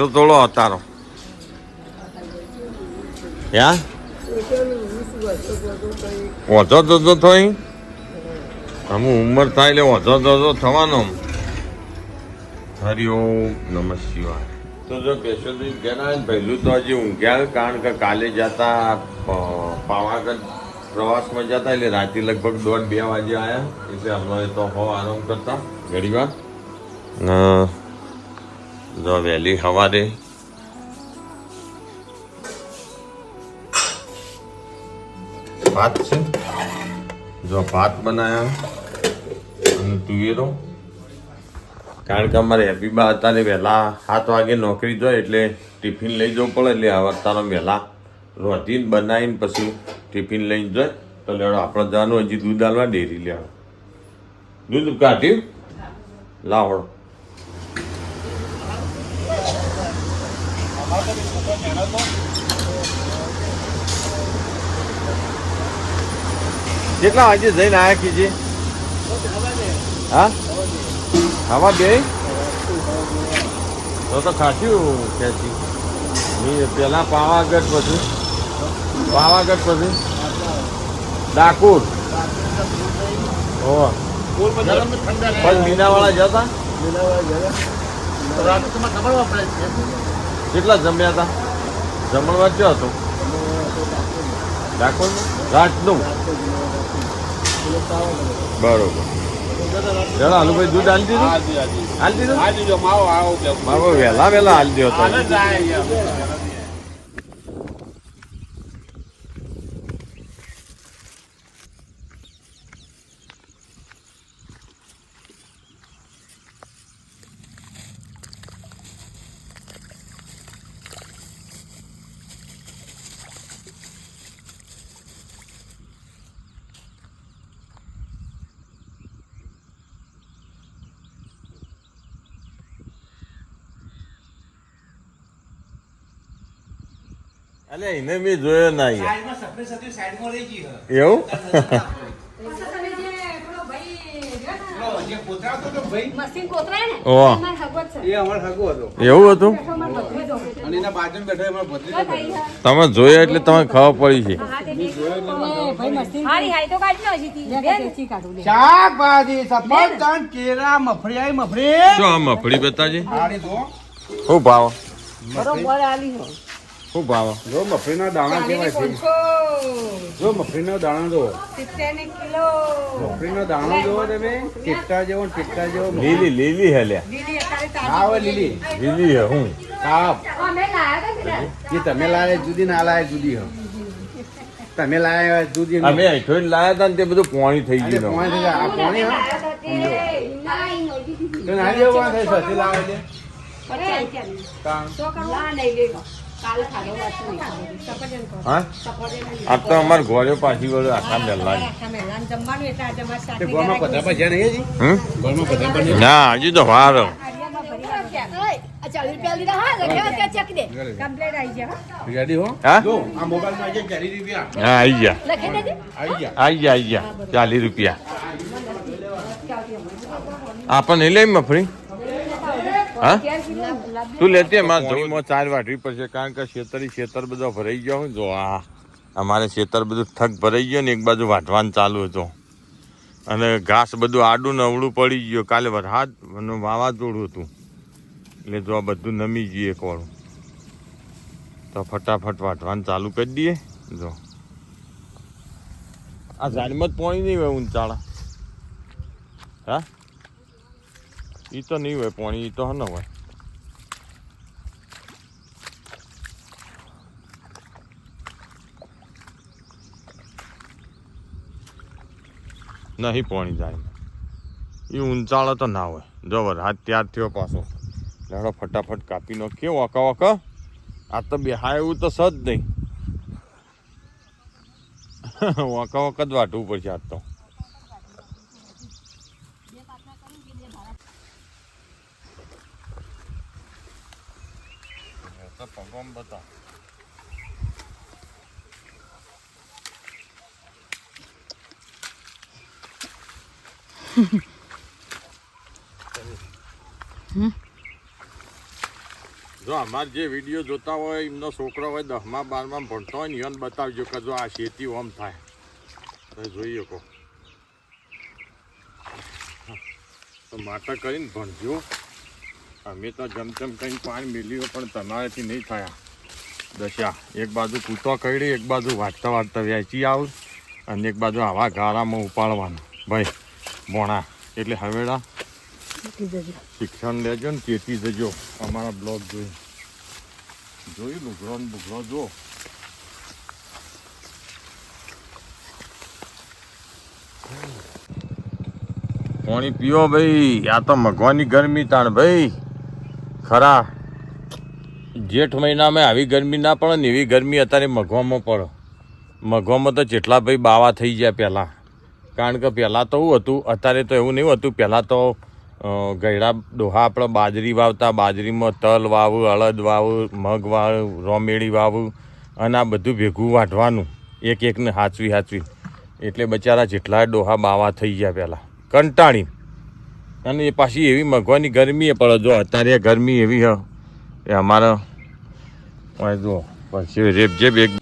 ભેંસો તોડો તારો યા તો તો થઈ અમુક ઉંમર થાય એટલે તો તો થવાનો હરિઓમ નમઃ શિવાય તો જો કેશોદી ગયા પહેલું તો હજી ઊંઘ્યા કારણ કે કાલે જતા પાવાગઢ પ્રવાસમાં જતા એટલે રાતે લગભગ દોઢ બે વાગે આવ્યા એટલે અમારે તો હો આરામ કરતા ઘડી વાર જો વહેલી સવારે ભાત છે? જો ભાત બનાયા અને તુવેરો કારણ કે અમારે હેપી બા અત્યારે વહેલા સાત વાગે નોકરી જાય એટલે ટિફિન લઈ જવું પડે, એટલે હવે અત્યારે વહેલા રોટીન બનાવીને પછી ટિફિન લઈને જાય તો લેડો આપણે જવાનું હજી દૂધ આલવા ડેરી લેવા. દૂધ કાઢ્યું? લાવડો કેટલા વાગે જઈને આયા કીજી હા? ખાવા બે? તો તો ખાધ્યું ક્યાંથી મી પેલા પાવાગઢ પછી પાવાગઢ પછી ડાકોર. મીનાવાળા જતા મીનાવાળા જતા કેટલા જમ્યા હતા? જમણવાર ક્યાં હતો? ડાકોર રાતનું? બરોબર. ચાલો હાલુભાઈ દૂધ હાલ દીધું? હાલ દીધું? મારો વહેલા વહેલા હાલ દીધો તો અલે એને મેં જોયો ના એવું? મશીન કોતરાય ને ઓહ. એમાં હગવત છે. એ અમારે હગો હતો. એવું હતું. તમે જોયો એટલે તમે ખબર પડી છે. શાકભાજી મફળી મફળી. બતાજી. શું ભાવ? બરોબર આલી હો. શું ભાવ? જો મફળીના દાણા કેવાય છે. જો મફળીનો દાણો જો સિત્તેર ને કિલો. દાણો જોવો તમે. ટીકટા જેવો ને ટીકટા જેવો લીલી લીલી હે લ્યા લીલી હા લીલી. લીલી. હે હું. કાપ અમે લાયા હતા ને એ તમે લાવે જુદી ના લાવે જુદી હો. તમે લાવે જુદી અમે અહીંથી લાયા હતા ને તે બધું પોણી થઈ ગયું પોણી થઈ ગયા. આ પોણી હો? લાયા ના, જેવો થાય સસ્તી લાવે છે? નહીં લેવો. આ તો અમાર ઘોડે પાછી વળે આખા મેલા આખા મહેલાને જમવાનું એટલે આજે અમારે તે શાકની ગોળમાં ગરાગી બધા પૈસા નહીં હજી? હમ? ગોળમાં બધા પણ નહીં? ના હજી તો વાર. ઓય, ચાલીસ રૂપિયા હા લખ્યા ત્યાં ચેક દે. કમ્પ્લેટ આવી ગયા હા. રેડી હો? હા? જો આ મોબાઈલમાં આજે ચાલી રૂપિયા. ગયા. આવી ગયા. આઈ ગયા આઈ ગયા. ચાલીસ રૂપિયા. આપણને લઈ મફળી હા? તું લેતી મારે ધોઈમાં ચાર વાટવી પડશે કારણ કે ખેતરી ખેતર બધો ભરાઈ ગયો જો આ અમારે ખેતર બધું થક ભરાઈ ગયો ને એક બાજુ વાટવાનું ચાલુ હતો. અને ઘાસ બધું આડું ને અવળું પડી ગયું. કાલે વરસાદ વાવાઝોડું હતું. એટલે જો આ બધું નમી ગયું એક વાળું. તો ફટાફટ વાટવાનું ચાલુ કરી દઈએ. જો. આ ઝાડમાં જ પોણી નહીં હોય ઊંચાળા. હા? એ તો નહીં હોય પોણી એ તો ન હોય. નહીં પોણી જાય એ ઊંચાળો તો ના હોય. જો હાથ ત્યાર થયો પાછો. લેડો ફટાફટ કાપી નો કેવો અકા વકા. આ તો બેહા એવું તો સજ નહીં. વકા વખત જ વાટવું પડશે આજ તો. પગમ બતા. જો અમારે જે વીડિયો જોતા હોય, એમનો છોકરો હોય, દસમા, બારમાં ભણતો હોય ને એને બતાવજો કે જો આ શેતી ઓમ થાય. તો જોઈએ કો તો માટે કરીને ભણજો. અમે તો જમચમ જમ કંઈ પાણી મેલ્યું પણ તમારેથી નહીં થયા. દશા, એક બાજુ કૂતો કરી, એક બાજુ વાંચતા વાંચતા વેચી આવું અને એક બાજુ આવા ગાળામાં ઉપાડવાનું. ભાઈ મોણા. એટલે હવેડા શિક્ષણ લેજો ને ચેતી જજો. અમારા બ્લોગ જોઈ. જોયું? લુગડો ને બુગડો જો પાણી પીઓ ભાઈ. આ તો મગવાની ગરમી તાણ ભાઈ. ખરા. જેઠ મહિનામાં આવી ગરમી ના પડે ને એવી ગરમી અત્યારે મઘવામાં પડે. મઘવામાં તો જેટલા ભાઈ બાવા થઈ ગયા પહેલાં. કારણ કે પહેલાં તો એવું હતું, અત્યારે તો એવું નહીં હતું. પહેલાં તો ગયડા ડોહા આપણે બાજરી વાવતા, બાજરીમાં તલ વાવું અળદ વાવું, મગ વાવું, રોમેડી વાવું અને આ બધું ભેગું વાઢવાનું, એક એકને હાચવી હાચવી. એટલે બચારા જેટલા ડોહા બાવા થઈ ગયા પહેલાં. કંટાળી. અને એ પાછી એવી મગવાની ગરમી પડે. જો અત્યારે ગરમી એવી હ, એ અમારા જો પછી રેપ જેબ એક